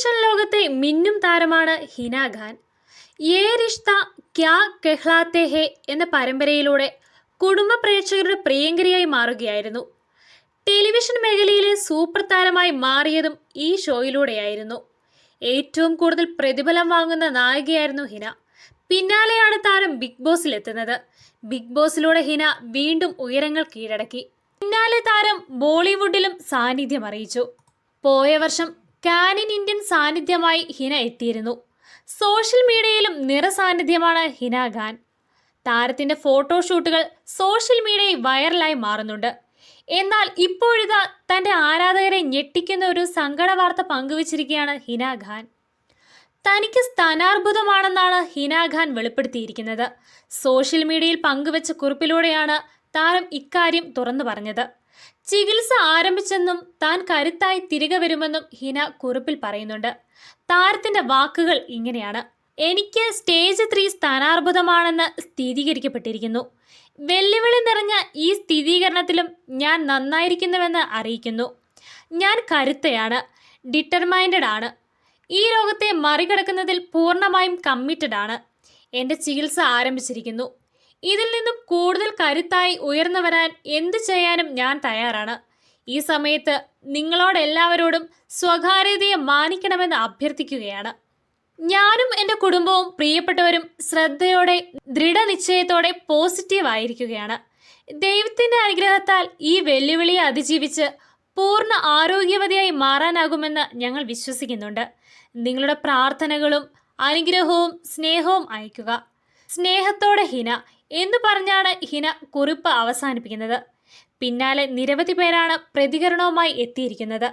Television ലോകത്തെ മിന്നും താരമാണ് ഹിന ഖാൻ. യേ റിഷ്ത ക്യാ കെഹ്ലാത്തെ ഹെ എന്ന പരമ്പരയിലൂടെ കുടുംബ പ്രേക്ഷകരുടെ പ്രിയങ്കരിയായി മാറുകയായിരുന്നു. ടെലിവിഷൻ മേഖലയിലെ സൂപ്പർ താരമായി മാറിയതും ഈ ഷോയിലൂടെയായിരുന്നു. ഏറ്റവും കൂടുതൽ പ്രതിഫലം വാങ്ങുന്ന നായികയായിരുന്നു ഹിന. പിന്നാലെയാണ് താരം ബിഗ് ബോസിലെത്തുന്നത്. ബിഗ് ബോസിലൂടെ ഹിന വീണ്ടും ഉയരങ്ങൾ കീഴടക്കി. പിന്നാലെ താരം ബോളിവുഡിലും സാന്നിധ്യം അറിയിച്ചു. പോയ വർഷം കാനിൻ ഇന്ത്യൻ സാന്നിധ്യമായി ഹിന എത്തിയിരുന്നു. സോഷ്യൽ മീഡിയയിലും നിറസാന്നിധ്യമാണ് ഹിന ഖാൻ. താരത്തിന്റെ ഫോട്ടോഷൂട്ടുകൾ സോഷ്യൽ മീഡിയയിൽ വൈറലായി മാറുന്നുണ്ട്. എന്നാൽ ഇപ്പോഴിതാ തന്റെ ആരാധകരെ ഞെട്ടിക്കുന്ന ഒരു സങ്കട വാർത്ത പങ്കുവച്ചിരിക്കുകയാണ് ഹിന ഖാൻ. തനിക്ക് സ്ഥാനാർബുദമാണെന്നാണ് ഹിന ഖാൻ വെളിപ്പെടുത്തിയിരിക്കുന്നത്. സോഷ്യൽ മീഡിയയിൽ പങ്കുവച്ച കുറിപ്പിലൂടെയാണ് താരം ഇക്കാര്യം തുറന്നു പറഞ്ഞത്. ചികിത്സ ആരംഭിച്ചെന്നും താൻ കരുത്തായി തിരികെ വരുമെന്നും ഹിന കുറിപ്പിൽ പറയുന്നുണ്ട്. താരത്തിന്റെ വാക്കുകൾ ഇങ്ങനെയാണ്. എനിക്ക് സ്റ്റേജ് ത്രീ സ്ഥാനാർബുദമാണെന്ന് സ്ഥിരീകരിക്കപ്പെട്ടിരിക്കുന്നു. വെല്ലുവിളി നിറഞ്ഞ ഈ സ്ഥിരീകരണത്തിലും ഞാൻ നന്നായിരിക്കുന്നുവെന്ന് അറിയിക്കുന്നു. ഞാൻ കരുത്തയാണ് ഡിറ്റർമൈൻഡ് ആണ്. ഈ രോഗത്തെ മറികടക്കുന്നതിൽ പൂർണമായും കമ്മിറ്റഡ് ആണ്. എന്റെ ചികിത്സ ആരംഭിച്ചിരിക്കുന്നു. ഇതിൽ നിന്നും കൂടുതൽ കരുത്തായി ഉയർന്നു വരാൻ എന്തു ചെയ്യാനും ഞാൻ തയ്യാറാണ്. ഈ സമയത്ത് നിങ്ങളോടെല്ലാവരോടും സ്വകാര്യതയെ മാനിക്കണമെന്ന് അഭ്യർത്ഥിക്കുകയാണ്. ഞാനും എന്റെ കുടുംബവും പ്രിയപ്പെട്ടവരും ശ്രദ്ധയോടെ ദൃഢനിശ്ചയത്തോടെ പോസിറ്റീവ് ആയിരിക്കുകയാണ്. ദൈവത്തിന്റെ അനുഗ്രഹത്താൽ ഈ വെല്ലുവിളിയെ അതിജീവിച്ച് പൂർണ ആരോഗ്യവതിയായി മാറാനാകുമെന്ന് ഞങ്ങൾ വിശ്വസിക്കുന്നുണ്ട്. നിങ്ങളുടെ പ്രാർത്ഥനകളും അനുഗ്രഹവും സ്നേഹവും അയക്കുക സ്നേഹത്തോടെ ഹിന എന്ന് പറഞ്ഞാണ് ഹിന കുറിപ്പ് അവസാനിപ്പിക്കുന്നത്. പിന്നാലെ നിരവധി പേരാണ് പ്രതികരണവുമായി എത്തിയിരിക്കുന്നത്.